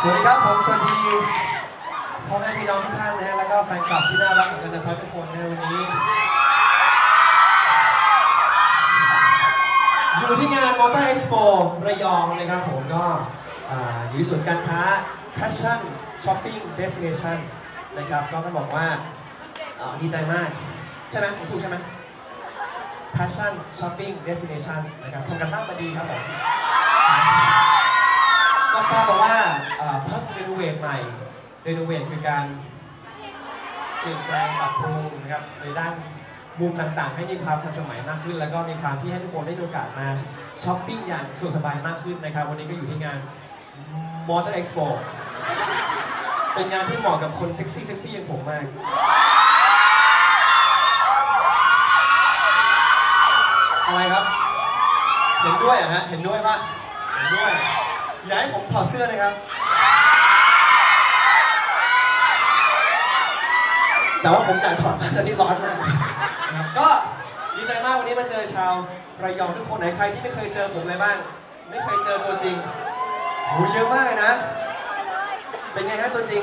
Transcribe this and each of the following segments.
สวัสดีครับผมสวัสดีพ่อแม่พี่น้องทุกท่านนะฮะแล้วก็แฟนคลับที่น่ารักของกันนะครับทุกคนในวันนี้ อยู่ที่งาน Motor Expo ระยองนะครับผมก็อ่าอยู่ที่ศูนย์การค้า Passion Shopping Destination นะครับก็ต้องบอกว่าอ่าดีใจมาก ใช่ไหมผมถูกใช่ไหม Passion Shopping Destination นะครับทำกันบ้านมาดีครับผม ก็ทราบมาว่าเอ่อเพิ่งรีโนเวทใหม่รีโนเวทคือการเปลี่ยนแปลงปรับปรุงนะครับในด้านมุมต่างๆ ให้มีความทันสมัยมากขึ้น แล้วก็มีความที่ให้ทุกคนได้มีโอกาสมาช้อปปิ้งอย่างสะดวกสบายมากขึ้นนะครับ วันนี้ก็อยู่ที่งาน Motor Expo เป็นงานที่เหมาะกับคนเซ็กซี่เซ็กซี่อย่างผมมาก อะไรครับ เห็นด้วยเหรอะฮะ เห็นด้วยปะเห็นด้วย อยากให้ผมถอดเสื้อนะครับ แต่ว่าผมอยากถอดมากตอนนี้ร้อนมากนะครับก็ดีใจมากวันนี้มาเจอชาวระยองทุกคนไหนใครที่ไม่เคยเจอผมเลยบ้าง ไม่เคยเจอตัวจริงโหเยอะมากเลยนะ เป็นไงฮะตัวจริง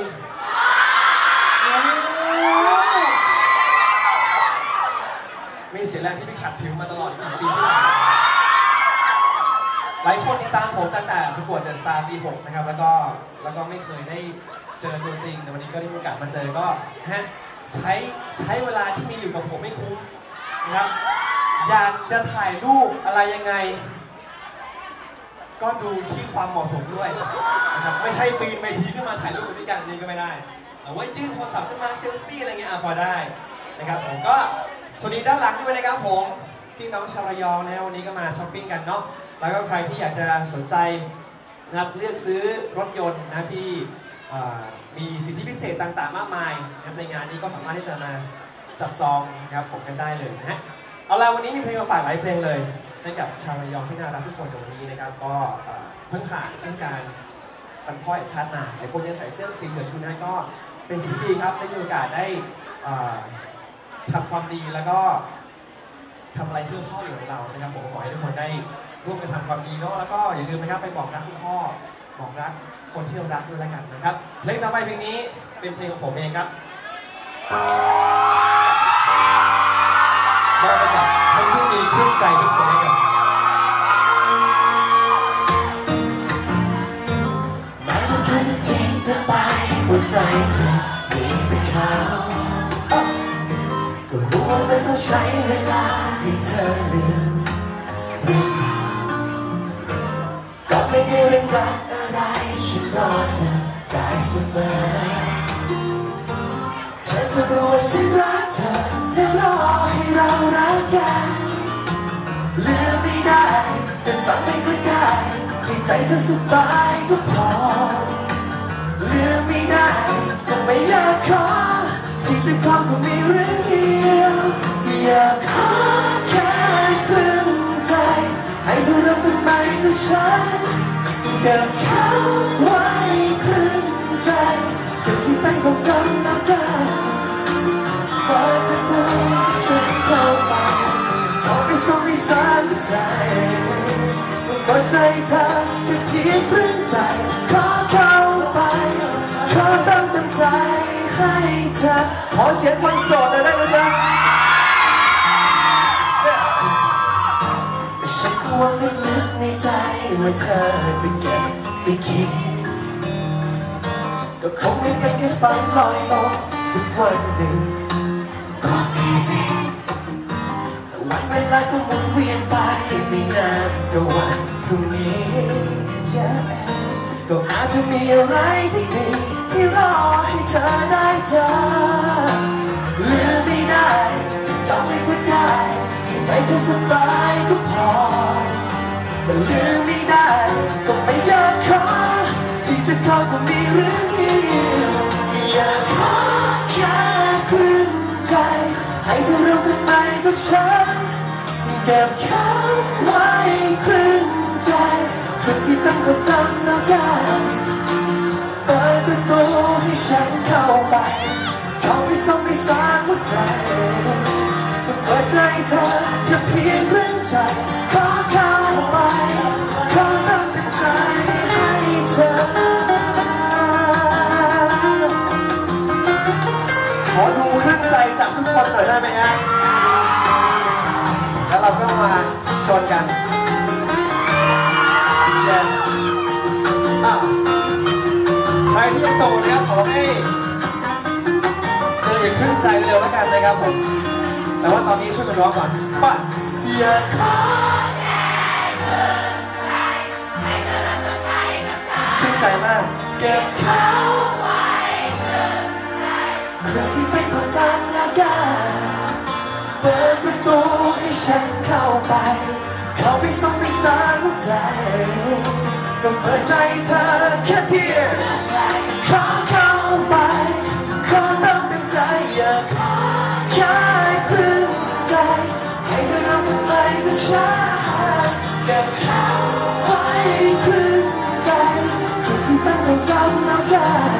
มีเสียแรงที่ไปขัดผิวมาตลอด4ปีที่ผ่านมา หลายคนติดตามผมตั้งแต่ประกวดเดอะสตาร์ปี6นะครับ แล้วก็แล้วก็ไม่เคยได้เจอตัวจริงแต่วันนี้ก็ได้มีโอกาสมาเจอก็ฮะใช้ใช้เวลาที่มีอยู่กับผมไม่คุ้มนะครับ อยากจะถ่ายรูปอะไรยังไง ก็ดูที่ความเหมาะสมด้วยนะครับไม่ใช่ปีนไปทีขึ้นมาถ่ายรูปกันด้วยกันนี่ก็ไม่ได้เอาไว้ยื่นโทรศัพท์ขึ้นมาเซลฟี่อะไรเงี้ยอะพอได้นะครับผมก็สวัสดีด้านหลังด้วยนะครับผม พี่น้องชาวระยองนะวันนี้ก็มาช้อปปิ้งกันเนาะแล้วก็ใครที่อยากจะสนใจนะครับเลือกซื้อรถยนต์นะที่มีสิทธิพิเศษต่างๆ มากมายนะครับในงานนี้ก็สามารถที่จะมาจับจองนะครับผมกันได้เลยนะฮะเอาละวันนี้มีเพลงมาฝากหลายเพลงเลยให้กับชาวระยองที่น่ารักทุกคนในวันนี้นะครับก็เพิ่งผ่านเทศกาลวันพ่อแห่งชาติมาหลายคนยังใส่เสื้อสีเหลืองอยู่นะก็เป็นสิ่งที่ดีครับได้มีโอกาสได้ทำความดีแล้วก็ ทำอะไรเพื่อพ่อหลวงเรานะครับผมขอให้ทุกคนได้ร่วมกันทำความดีเนาะแล้วก็อย่าลืมนะครับไปบอกรักคุณพ่อบอกรักคนที่เรารักด้วยแล้วกันนะครับเพลงต่อไปเพลงนี้เป็นเพลงของผมเองครับมอบให้กับคนที่มีครึ่งใจทุกคนให้กับแม้ว่าเคยจะทิ้งเธอไปหัวใจเธอมีแต่เขาก็รู้ว่ามัน ต้องใช้เวลาให้เธอลืมเรื่องราวก็ไม่ได้เรื่องรัดอะไรฉันรอเธอได้เสมอเธอก็รู้ว่าฉันรักเธอและรอให้เรารักกันลืมไม่ได้แต่จำไม่ก็ได้ให้ใจเธอสบายก็พอลืมไม่ได้ก็ไม่อยากขอที่จะขอก็มีเรื่องเดียว อยากขอแค่ครึ่งใจ ให้เธอรับทำไมกับฉันเก็บเขาไว้ครึ่งใจเก็บที่เป็นของเธอแล้วกันเปิดประตูฉันเข้าไปขอไปส่งให้สามใจหัวใจเธอแค่เพียงครึ่งใจขอเข้าไปขอตั้งใจให้เธอขอเสียงคนโสดหน่อยได้ไหมจ๊ะ ฉันกลัวลึกๆในใจว่าเธอจะเก็บไปคิด ก็คงไม่เป็นแค่ฝันลอยลอยสักวันหนึ่งก็มีสิแต่วันเวลาก็หมุนเวียนไปไม่นานก็วันพรุ่งนี้ yeah ก็อาจจะมีอะไรที่ดีที่รอให้เธอได้เจอลืมไม่ได้จำไม่ก็ได้ให้ใจเธอสบายก็พอ แต่ลืมไม่ได้ ก็ไม่อยากขอที่จะขอก็มีเรื่องเดียวอยากขอแค่ครึ่งใจ ให้เธอรู้ทำไมกับฉันเก็บเขาไว้ครึ่งใจคนที่เป็นคนทำแล้วกันเปิดประตูให้ฉันเข้าไป เข้าไปส่งให้สร้างหัวใจเปิดใจเธอแค่เพียงครึ่องใจ รกันใครที่ยัโสดนะครับขอให้เจออย่างขึ้นใจเร็วแล้วกันนะครับผม แต่ว่าตอนนี้ช่วยกันร้องก่อนปัดเสียชื่นใจมาก เก็บเขาไว้เธอที่เป็นของฉันแล้วกัน ฉันเข้าไป เข้าไปส่งไปสารหัวใจก็เปิดใจเธอแค่เพียงขอเข้าไปขอเติมเต็มใจอย่าขอแค่ครึ่งใจให้เธอรับทำไมไม่ช้าเก็บเขาไว้ครึ่งใจคือที่เป็นของจำแล้วกัน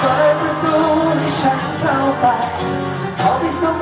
เปิดประตูให้ฉันเข้าไปขอไปส่ง